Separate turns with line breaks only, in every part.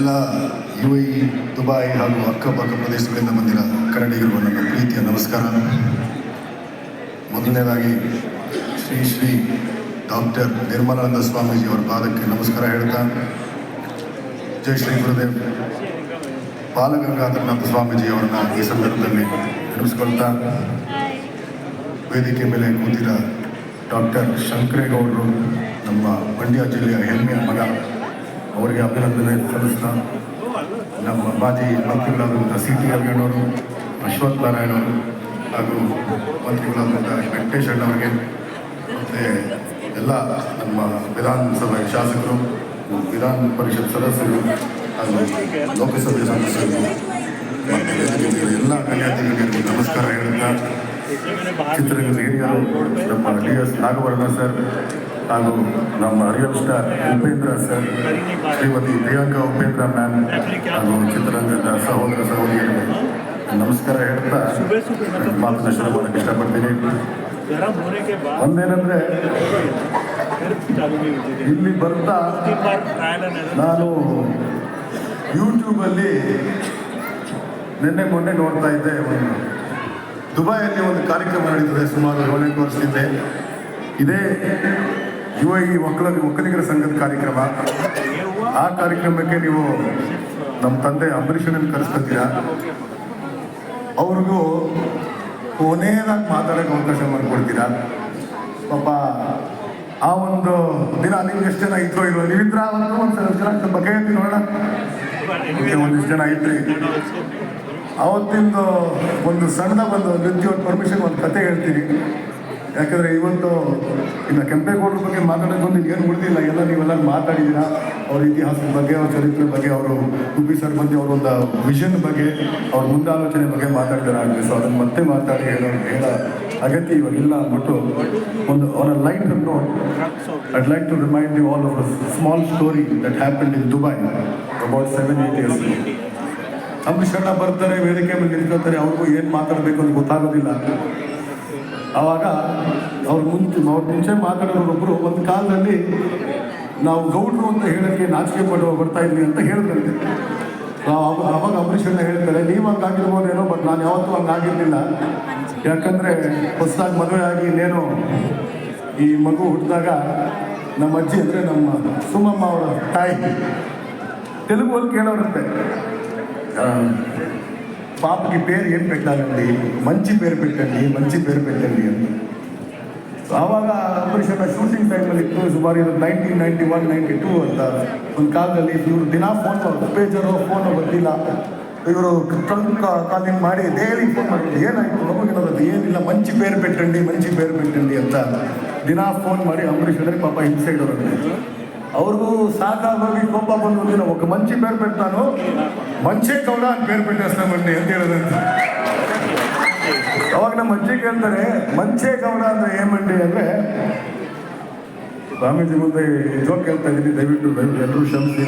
ಎಲ್ಲ U A Dubai ಹಾಗೂ ಅಕ್ಕಪಕ್ಕ ಪ್ರದೇಶಗಳಿಂದ ಬಂದಿರ ಕನ್ನಡಿಗರು ನನ್ನ ಪ್ರೀತಿಯ ನಮಸ್ಕಾರ. ಮೊದಲನೇದಾಗಿ ಶ್ರೀ ಶ್ರೀ ಡಾಕ್ಟರ್ ನಿರ್ಮಲಾನಂದ ಸ್ವಾಮೀಜಿ ಅವರ ಪಾದಕ್ಕೆ ನಮಸ್ಕಾರ ಹೇಳ್ತಾ, ಜೈ ಶ್ರೀ ಗುರುದೇವ್. ಬಾಲಗಂಗಾಧರನಾಥ ಸ್ವಾಮೀಜಿ ಅವರನ್ನ ಈ ಸಂದರ್ಭದಲ್ಲಿ ನೆನೆಸ್ಕೊಳ್ತಾ ವೇದಿಕೆ ಮೇಲೆ ಕೂತಿರ ಡಾಕ್ಟರ್ ಶಂಕರೇಗೌಡರು, ನಮ್ಮ ಮಂಡ್ಯ ಜಿಲ್ಲೆಯ ಹೆಮ್ಮೆಯ ಮಗ. ಅವರಿಗೆ ಅಭಿನಂದನೆ ಸಲ್ಲಿಸ್ತಾ ನಮ್ಮ ಮಾಜಿ ಮಂತ್ರಿಗಳಾದಂಥ ಸಿ ಟಿ ರವಿಯಣ್ಣವರು ಅಶ್ವಥ್ ನಾರಾಯಣ ಅವರು ಹಾಗೂ ಮಂತ್ರಿಗಳಾದಂಥ ವೆಂಕಟೇಶ್ ಅಣ್ಣವರಿಗೆ ಮತ್ತು ಎಲ್ಲ ನಮ್ಮ ವಿಧಾನಸಭೆ ಶಾಸಕರು, ವಿಧಾನ ಪರಿಷತ್ ಸದಸ್ಯರು ಹಾಗೂ ಲೋಕಸಭೆ ಸದಸ್ಯರು ಎಲ್ಲ ಕನ್ಯಾಧಿಕಾರಿಗಳಿಗೂ ನಮಸ್ಕಾರ ಹೇಳುತ್ತಾ, ಚಿತ್ರರಂಗದ ಹಿರಿಯರು ನಮ್ಮ ಡಿ ಎಸ್ ನಾಗವರ್ಣ ಸರ್ ಹಾಗೂ ನಮ್ಮ real star Upendra sir, Shrimati Priyanka Upendra ma'am ಹಾಗೂ ಚಿತ್ರರಂಗದ ಸಹೋದರ ಸಹೋದರಿಯರಿಗೆ ನಮಸ್ಕಾರ ಹೇಳ್ತಾ ಮಾತನ್ನು ಶುರು ಮಾಡೋಕ್ಕೆ ಇಷ್ಟಪಡ್ತೀನಿ. ಒಂದೇನಂದ್ರೆ, ಇಲ್ಲಿ ಬರ್ತಾ ನಾನು ಯೂಟ್ಯೂಬಲ್ಲಿ ನಿನ್ನೆ ಮೊನ್ನೆ ನೋಡ್ತಾ ಇದ್ದೆ ಒಂದು ದುಬೈಯಲ್ಲಿ ಒಂದು ಕಾರ್ಯಕ್ರಮ ನಡೆದಿದೆ ಸುಮಾರು ಏಳೆಂಟು ವರ್ಷ ಇದೇ ಯುವ ಈ ಒಕ್ಕಲ ಒಕ್ಕಲಿಗರ ಸಂಘದ ಕಾರ್ಯಕ್ರಮ ಆ ಕಾರ್ಯಕ್ರಮಕ್ಕೆ ನೀವು ನಮ್ಮ ತಂದೆ ಅಂಬರೀಷನನ್ನು ಕರೆಸ್ಕೊತೀರಾ ಅವ್ರಿಗೂ ಕೊನೆಯದಾಗಿ ಮಾತಾಡೋಕೆ ಅವಕಾಶ ಮಾಡಿಕೊಡ್ತೀರಾ ಪಾಪ ಆ ಒಂದು ದಿನ ನಿಮ್ಗೆ ಎಷ್ಟು ಜನ ಇದ್ರೋ ಇರೋ ನೀವಿದ್ರ ಒಂದು ಒಂದು ಜನ ಸ್ವಲ್ಪ ಕೈ ನೋಡೋಣ ಒಂದಿಷ್ಟು ಜನ ಇದ್ರಿ ಅವತ್ತಿಂದು ಒಂದು ಸಣ್ಣ ಒಂದು ನೃತ್ಯ ಒಂದು ಪರ್ಮಿಷನ್ ಒಂದು ಕತೆ ಹೇಳ್ತೀನಿ ಯಾಕಂದ್ರೆ ಇವತ್ತು ಇನ್ನು ಕೆಂಪೇಗೌಡರ ಬಗ್ಗೆ ಮಾತಾಡೋಕೆ ಒಂದು ಏನು ಉಳಿದಿಲ್ಲ ಎಲ್ಲ ನೀವೆಲ್ಲ ಮಾತಾಡಿದ್ದೀರಾ? ಅವ್ರ ಇತಿಹಾಸದ ಬಗ್ಗೆ, ಅವ್ರ ಚರಿತ್ರೆ ಬಗ್ಗೆ, ಅವರು ಗುಬ್ಬಿ ಸರ್ ಬಂದು ಅವರೊಂದು ವಿಷನ್ ಬಗ್ಗೆ, ಅವ್ರ ಮುಂದಾಲೋಚನೆ ಬಗ್ಗೆ ಮಾತಾಡಿದಾರೆ ಸೊ ಅದನ್ನು ಮತ್ತೆ ಮಾತಾಡಿ ಹೇಳೋ ಹೇಳ ಅಗತ್ಯ ಇವಾಗಿಲ್ಲ ಅಂದ್ಬಿಟ್ಟು ಒಂದು ಅವರ ಲೈಟ್
ಅನ್ನು
I'd like to remind you all of small story that happen in Dubai about seven eight years. Ambareesh ಬರ್ತಾರೆ, ವೇದಿಕೆ ಮೇಲೆ ನಿಂತ್ಕೊಳ್ತಾರೆ, ಅವ್ರಿಗೂ ಏನು ಮಾತಾಡಬೇಕು ಅಂತ ಗೊತ್ತಾಗೋದಿಲ್ಲ. ಆವಾಗ ಅವ್ರ ಮುಂಚೆ ಅವ್ರ ಮುಂಚೆ ಮಾತಾಡೋರೊಬ್ಬರು ಒಂದು ಕಾಲದಲ್ಲಿ ನಾವು ಗೌಡ್ರು ಅಂತ ಹೇಳೋಕ್ಕೆ ನಾಚಿಕೆ ಪಡೋ ಬರ್ತಾ ಇದ್ವಿ ಅಂತ ಹೇಳಿದ್ರಂತೆ. ನಾವು ಅವಾಗ ಅಂಬರೀಷಣ್ಣ ಹೇಳ್ತಾರೆ, ನೀವು ಹಂಗಾಗಿರ್ಬೋದೇನೋ ಬಟ್ ನಾನು ಯಾವತ್ತೂ ಹಂಗಾಗಿರ್ಲಿಲ್ಲ. ಯಾಕಂದರೆ ಹೊಸದಾಗಿ ಮದುವೆ ಆಗಿ ಇನ್ನೇನೋ ಈ ಮಗು ಹುಟ್ಟಿದಾಗ ನಮ್ಮ ಅಜ್ಜಿ ಅಂದರೆ ನಮ್ಮ ಸುಮಮ್ಮ ಅವರ ತಾಯಿ. ತೆಲುಗು ಅಲ್ಲಿ ಕೇಳೋರಂತೆ. పాపకి పేరు ಏನು పెట్టాలండి మంచి పేరు పెట్టండి మంచి పేరు పెట్టండి ಅಂತ. ಆವಾಗ ಆಪರೇಷನ್ ಶೂಟಿಂಗ್ ಟೈಮಲ್ಲಿ ಇತ್ತು, ಸುಮಾರು ಇದು nineteen ninety one ninety two ಅಂತ. ಒಂದು ಕಾಲದಲ್ಲಿ ಇವರು ದಿನ ಫೋನ್ ಪೇಜರು ಫೋನು ಬಂದಿಲ್ಲ ಇವರು ಟ್ರಂಕ್ ಕಾಲಿಂಗ್ ಮಾಡಿ ಡೈಲಿ ಫೋನ್ ಮಾಡ್ತಾರೆ ಏನಾಯ್ತು? ಮಗುಗಿರೋದು ಏನಿಲ್ಲ? ಮಂಚಿ ಪೇರು ಪೆಟ್ಟಂಡಿ ಮಂಚಿ ಪೇರು ಪೆಟ್ಟಂಡಿ ಅಂತ ದಿನಾ ಫೋನ್ ಮಾಡಿ, ಅಂಬರೀಷ್ ಅಂದರೆ ಪಾಪ ಹಿಂಸೆ ಇಡೋರು ಅವ್ರಿಗೂ సాకాలోకి కోప ಬಂದು ಒಂದಿನ ఒక మంచి పేరు పెడతాను మంచే గౌడ అని పేరు పెట్టేస్తామండి ಅಂತ ಹೇಳೋದಂತ ಅವಾಗ ನಮ್ಮ ಅಜ್ಜಿ ಕೇಳ್ತಾರೆ ಮಂಚೇ ಗೌಡ ಅಂದ್ರೆ ಏಮಂಡಿ ಅಂದ್ರೆ ಸ್ವಾಮೀಜಿ ಮುಂದೆ ಜೋಕ್ ಕೇಳ್ತಾ ಇದ್ದೀನಿ ದಯವಿಟ್ಟು ದಯವಿಟ್ಟು ಎಲ್ಲರೂ ಕ್ಷಮಿಸಿ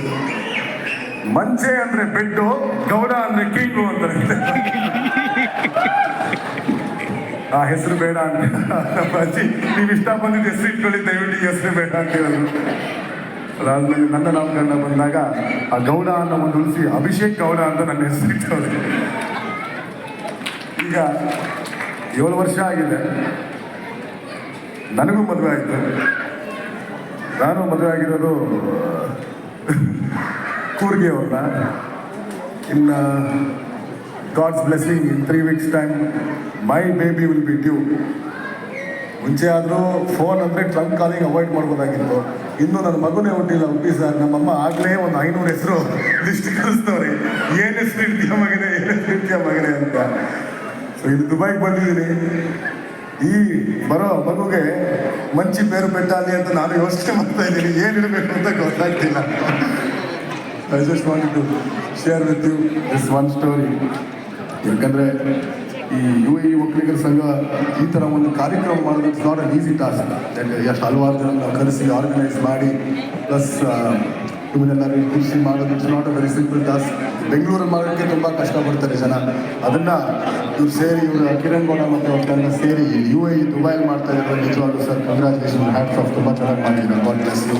ಮಂಚೆ ಅಂದ್ರೆ ಬೆಡ್ಡು ಗೌಡ ಅಂದ್ರೆ ಕಿಂಗು ಅಂತಾರೆ ಆ ಹೆಸರು ಬೇಡ ಅಂತ ನಮ್ಮ ಅಜ್ಜಿ ನೀವು ಇಷ್ಟ ಬಂದಿದ್ದು ಹೆಸರು ಇಟ್ಕೊಳ್ಳಿ ದಯವಿಟ್ಟು ಈ ಹೆಸರು ಬೇಡ ಅಂತ ಹೇಳಿದ್ರು ಅದಾದ್ಮೇಲೆ ನನ್ನ ನಾಮಕರಣ ಬಂದಾಗ ಆ ಗೌಡ ಅನ್ನೋ ಒಂದು ಉಳಿಸಿ ಅಭಿಷೇಕ್ ಗೌಡ ಅಂತ ನನ್ನ ಹೆಸರು ಈಗ ಏಳು ವರ್ಷ ಆಗಿದೆ. ನನಗೂ ಮದುವೆ ಆಯಿತು. ನಾನು ಮದುವೆ ಆಗಿರೋದು ಕೂರ್ಗೆ ಅವ್ರನ್ನ ಇನ್ನು God's blessing in three weeks time my baby will be due ಮುಂಚೆ ಆದರೂ ಫೋನ್ ಅಂದರೆ ಟ್ರಂಕ್ ಕಾಲಿಂಗ್ ಅವಾಯ್ಡ್ ಮಾಡ್ಬೋದಾಗಿತ್ತು. ಇನ್ನು ನನ್ನ ಮಗುನೇ ಹುಟ್ಟಿಲ್ಲ ಹುಟ್ಟಿ ಸರ್ ನಮ್ಮಮ್ಮ ಆಗಲೇ ಒಂದು ಐನೂರು ಹೆಸರು ಲಿಸ್ಟ್ ಕಳಿಸ್ತವ್ರೆ ಏನು ಹೆಸರು ಇರ್ತೀಯ ಮಗನೇ, ಏನು ಹೆಸರು ಮಗನೇ ಅಂತ. ಸೊ ಇಲ್ಲಿ ದುಬೈಗೆ ಬಂದಿದ್ದೀನಿ. ಈ ಬರೋ ಮಗುಗೆ ಮಂಚಿ ಬೇರು ಬೆಟ್ಟಾಲಿ ಅಂತ ನಾನು ಯೋಚನೆ ಮಾಡ್ತಾ ಇದ್ದೀನಿ. ಏನಿರಬೇಕು ಅಂತ ಗೊತ್ತಾಗ್ತಿಲ್ಲ. I just want to share with you this one story ಯಾಕಂದರೆ ಈ ಯು ಎ ಒಕ್ಕಲಿಗರ ಸಂಘ ಈ ಥರ ಒಂದು ಕಾರ್ಯಕ್ರಮ ಮಾಡೋದು it's not an easy task ಎಷ್ಟು ಹಲವಾರು ಜನ ಕರೆಸಿ ಆರ್ಗನೈಸ್ ಮಾಡಿ ಪ್ಲಸ್ ಇವನ್ನೆಲ್ಲರೂ ಕೃಷಿ ಮಾಡೋದು it's not a very simple task ಬೆಂಗಳೂರಲ್ಲಿ ಮಾಡೋಕ್ಕೆ ತುಂಬ ಕಷ್ಟಪಡ್ತಾರೆ ಜನ. ಅದನ್ನು ಇವ್ರು ಸೇರಿ ಇವರು ಕಿರಣ್ ಗೌಡ ಮತ್ತು ಅವ್ರ ತಂಡ ಸೇರಿ ಯು ಎ ದುಬೈಲಿ ಮಾಡ್ತಾ ಇದ್ದಾರೆ. ನಿಜವಾಗ್ಲೂ ಸರ್ ಕಂಗ್ರ್ಯಾಚುಲೇಷನ್ ಹ್ಯಾಟ್ಸ್ ಆಫ್ ತುಂಬ ಚೆನ್ನಾಗಿ ಮಾಡಿದ್ದಾರೆ? ಗಾಡ್ ಬ್ಲೆಸ್ ಯು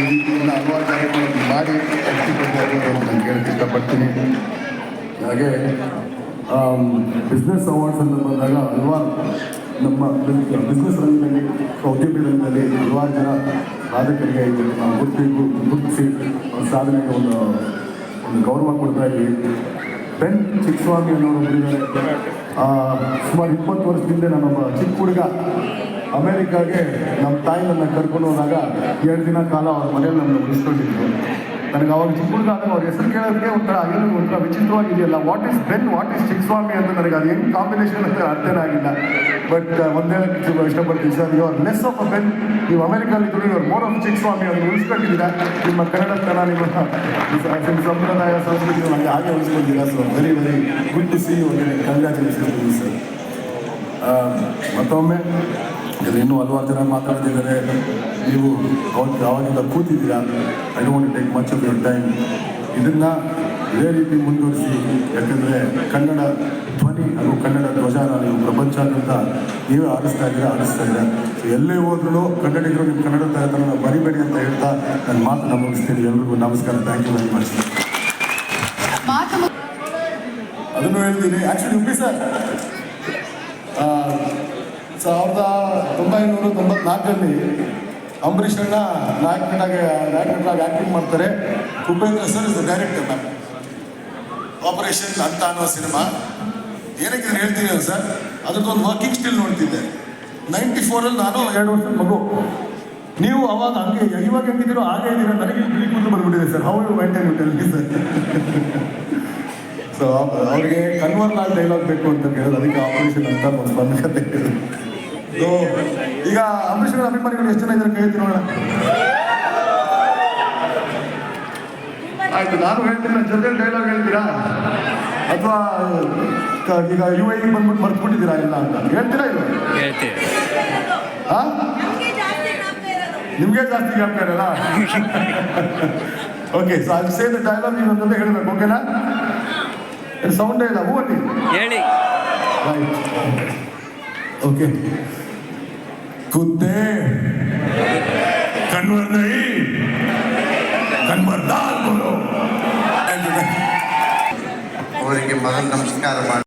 ಈ ರೀತಿ ಎಲ್ಲ ಹಲವಾರು ಕಾರ್ಯಕ್ರಮ ಮಾಡಿ ಅಂತ ನಾನು ಕೇಳಕ್ಕೆ ಇಷ್ಟಪಡ್ತೀನಿ. ಹಾಗೆ ಬಿಸ್ನೆಸ್ ಅವಾರ್ಡ್ಸ್ ಅಂತ ಬಂದಾಗ ಹಲವಾರು ನಮ್ಮ ಬಿಸ್ನೆಸ್ ರಂಗದಲ್ಲಿ ಉದ್ಯೋಗ ರಂಗದಲ್ಲಿ ಹಲವಾರು ಜನ ಸಾಧಕರಿಗೆ ನಾವು ಗುರುತಿಗೂ ಗುರುತಿಸಿ ಸಾಧನೆಗೆ ಒಂದು ಒಂದು ಗೌರವ ಕೊಡ್ತಾ ಇದ್ದೀವಿ. ಬೆನ್ ಚಿಕ್ಕಸ್ವಾಮಿ ಅನ್ನೋರು ಸುಮಾರು ಇಪ್ಪತ್ತು ವರ್ಷದಿಂದ ನಮ್ಮ ಚಿಕ್ಕ ಹುಡುಗ. ಅಮೇರಿಕಾಗೆ ನಮ್ಮ ತಾಯಿ ಕರ್ಕೊಂಡು ಹೋದಾಗ ಎರಡು ದಿನ ಕಾಲ ಅವ್ರ ಮನೇಲಿ ನಮ್ಮನ್ನು ಉಳಿಸ್ಕೊಂಡಿದ್ರು. ನನಗೆ ಅವಾಗ ಚಿಕ್ಕ ಹುಡುಗ ಆದಾಗ ಅವ್ರ ಹೆಸರು ಕೇಳೋದಕ್ಕೆ ಒಂಥರ ಏನು ಒಂಥರ ವಿಚಿತ್ರವಾಗಿದೆಯಲ್ಲ what is ben what is Chikkaswamy ಅಂತ ನನಗೆ ಅದು ಹೆಂಗೆ ಕಾಂಬಿನೇಷನ್ ಅಂತ ಅರ್ಥನೇ ಆಗಿಲ್ಲ. ಬಟ್ ಒಂದೇ ಇಷ್ಟಪಡ್ತೀನಿ sir. You are less of a ben ನೀವು ಅಮೆರಿಕಲ್ಲಿ ಇದ್ರು ಇವರು ಮೋರ್ ಆಫ್ ಚಿಕ್ಕಸ್ವಾಮಿ ಅದನ್ನು ಉಳಿಸ್ಕೊಂಡಿದ್ದೀರಾ. ನಿಮ್ಮ ಕನ್ನಡತನ, ನಿಮ್ಮ ಸಂಪ್ರದಾಯ, ಸಂಸ್ಕೃತಿ ನನಗೆ ಹಾಗೆ ಉಳಿಸ್ಕೊಂಡಿದ್ದೀರಾ so very very good to see you congratulation sir ಮತ್ತೊಮ್ಮೆ ಇನ್ನೂ ಹಲವಾರು ಜನ ಮಾತಾಡ್ತಿದ್ದಾರೆ ನೀವು ಅವತ್ತು ಯಾವಾಗಿಂದ ಕೂತಿದ್ದೀರಾ I don't take much of your time ಇದನ್ನ ಇದೇ ರೀತಿ ಮುಂದುವರಿಸಿ ಯಾಕಂದರೆ ಕನ್ನಡ ಧ್ವನಿ ಹಾಗೂ ಕನ್ನಡ ಧ್ವಜನ ನೀವು ಪ್ರಪಂಚಾದ್ಯಂತ ನೀವೇ ಆಡಿಸ್ತಾ ಇದ್ದೀರಾ ಆಡಿಸ್ತಾ ಇದ್ದೀರಾ. ಸೊ ಎಲ್ಲೇ ಹೋದ್ರೂ ಕನ್ನಡಿಗರು ನಿಮ್ಮ ಕನ್ನಡ ತಾಯತನ ಬರಿಬೇಡಿ ಅಂತ ಹೇಳ್ತಾ ನನ್ನ ಮಾತು ಮುಗಿಸ್ತೀನಿ. ಎಲ್ರಿಗೂ ನಮಸ್ಕಾರ. ಥ್ಯಾಂಕ್ ಯು ವೆರಿ ಮಚ್ ಅದನ್ನು ಹೇಳ್ತೀನಿ. ಆ್ಯಕ್ಚುಲಿ ಉಪ್ಪಿ ಸರ್ ಸಾವಿರದ ಒಂಬೈನೂರ ತೊಂಬತ್ನಾಲ್ಕರಲ್ಲಿ ಅಂಬರೀಷ್ ಅಣ್ಣ ನಾಯಕನಾಗಿ ನಾಯಕನಾಗಿ ಆ್ಯಕ್ಟಿಂಗ್ ಮಾಡ್ತಾರೆ. Upendra sir is director ma'am operation ಅಂತ ಅನ್ನೋ ಸಿನಿಮಾ ಏನಕ್ಕೆ ನಾನು ಹೇಳ್ತೀನಿ ಅಲ್ಲ ಸರ್? ಅದ್ರದ್ದು ಒಂದು ವರ್ಕಿಂಗ್ ಸ್ಟಿಲ್ ನೋಡ್ತಿದ್ದೆ. ನೈಂಟಿ ಫೋರಲ್ಲಿ ನಾನು ಎರಡು ವರ್ಷದ ಮಗು. ನೀವು ಅವಾಗ ಹಂಗೆ, ಇವಾಗ ಹೆಂಗಿದ್ದೀರೋ ಹಾಗೆ ಇದ್ದೀರ ನನಗೆ ಬಿಳಿ ಮುಂದೆ ಬಂದ್ಬಿಟ್ಟಿದೆ sir. How you maintain you tell sir so ಅವ್ರಿಗೆ ಕನ್ವರ್ನಾಲ್ ಡೈಲಾಗ್ ಬೇಕು ಅಂತ ಕೇಳೋದು ಅದಕ್ಕೆ ಆಪರೇಷನ್ ಅಂತ ಒಂದು ಬಂದ ಕತೆ. ಈಗ ಅಂಬರೀಷ್ ಅವರ ಅಭಿಮಾನಿಗಳು ಎಷ್ಟು ಜನ ಇದ್ದಾರೆ ಕೈ ಎತ್ತಿ ನೋಡೋಣ. ಆಯ್ತು ನಾನು ಹೇಳ್ತೀನಿ ಜೊತೆ ಡೈಲಾಗ್ ಹೇಳ್ತೀರಾ? ಅಥವಾ ಈಗ ಯು ಐ ಬಂದ್ಬಿಟ್ಟು ಮರ್ತ್ಬಿಟ್ಟಿದ್ದೀರಾ ಇಲ್ಲ ಅಂತ? ಹೇಳ್ತೀರಾ ಇಲ್ಲ
ನಮ್ಗೆ ಜಾಸ್ತಿ ಜ್ಞಾಪಕ
ಇರಲ್ಲ ಓಕೆ ಸೊ ಸೇಮ್ ಡೈಲಾಗ್ ಇನ್ನೊಂದು ಹೇಳಬೇಕು ಓಕೆನಾ? ಸೌಂಡೇ ಇಲ್ಲ? ಹೋಗಿ
ಹೇಳಿ.
ओके कुत्ते। कन्वर नहीं। कन्वरदार बोलो।
और महान नमस्कार